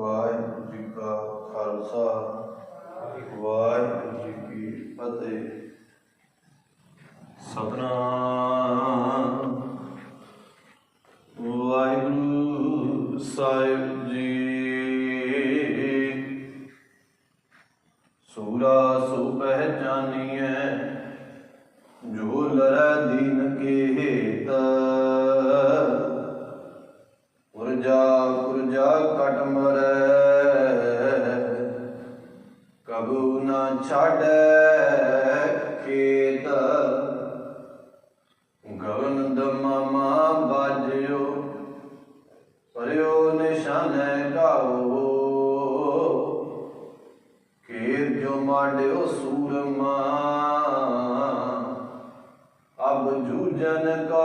ਵਾਹਿਗੁਰੂ ਜੀ ਕਾ ਖਾਲਸਾ, ਵਾਹਿਗੁਰੂ ਜੀ ਕੀ ਫਤਿਹ। ਸਤਨਾਮ। ਵਾਹਿਗੁਰੂ ਸਾਹਿਬ ਜੀ। ਸੂਰਾ ਸੋ ਪਹਿਚਾਨੀਐ ਜੋ ਲਰੈ ਦੀਨ ਕੇ ਹੇਤ ਛੱਡ ਖੇਤ ਗਗਨ ਦਮਮਾ ਬਾਜਿਓ, ਪਰਿਓ ਨਿਸ਼ਾਨ ਗਾਓ। ਕੇਰ ਜੋ ਮਾਡਿਓ ਸੂਰਮਾ, ਅਬ ਜੂਜਨ ਕੋ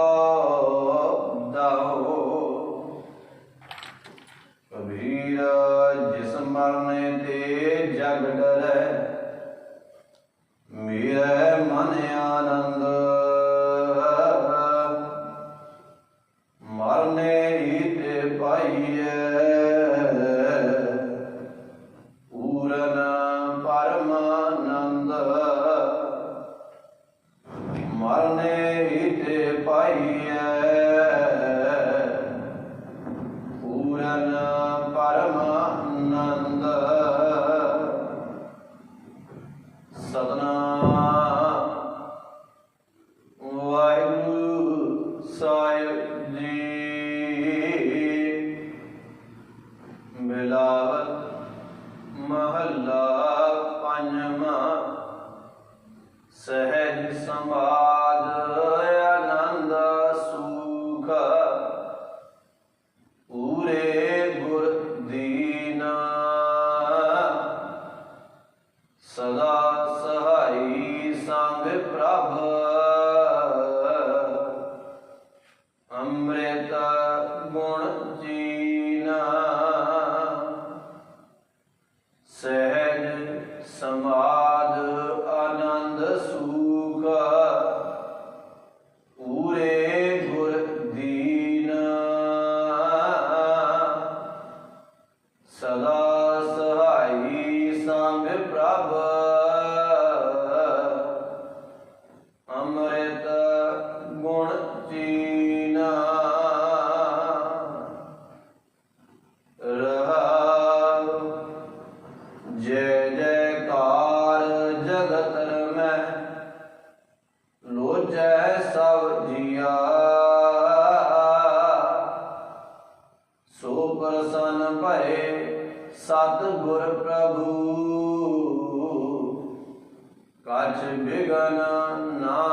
ਪੂਰਨ ਪਰਮਾਨੰਦ ਸਤਨਾਮ ਵਾਹਿਗੁਰੂ ਸਾਹਿਬ ਜੀ। ਮਿਲਾਵਤ ਮਹੱਲਾ ਪੰਜਵਾਂ ਸਹਿਜ ਸਮਾਦ ਅੰਮ੍ਰਿਤ ਗੁਣ ਪ੍ਰਸੰਨ ਭਏ ਸਤ ਗੁਰ ਪ੍ਰਭੂ। ਕਛ ਬਿਗਨ ਨਾ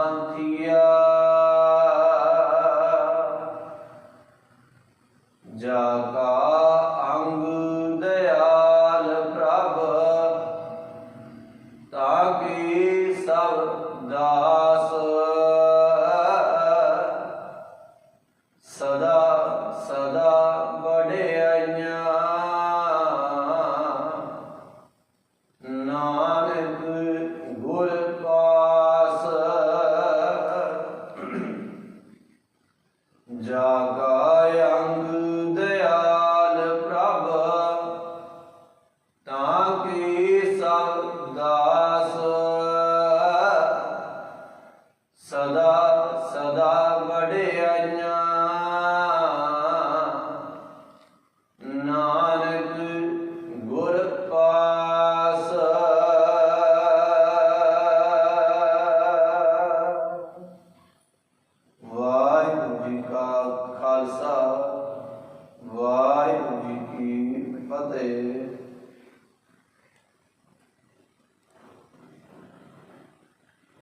ਜਾਗਾ ਅੰਗ ਦਇਆਲ ਪ੍ਰਭ ਤਾਂ ਕਿ ਸਭ ਦਾਸ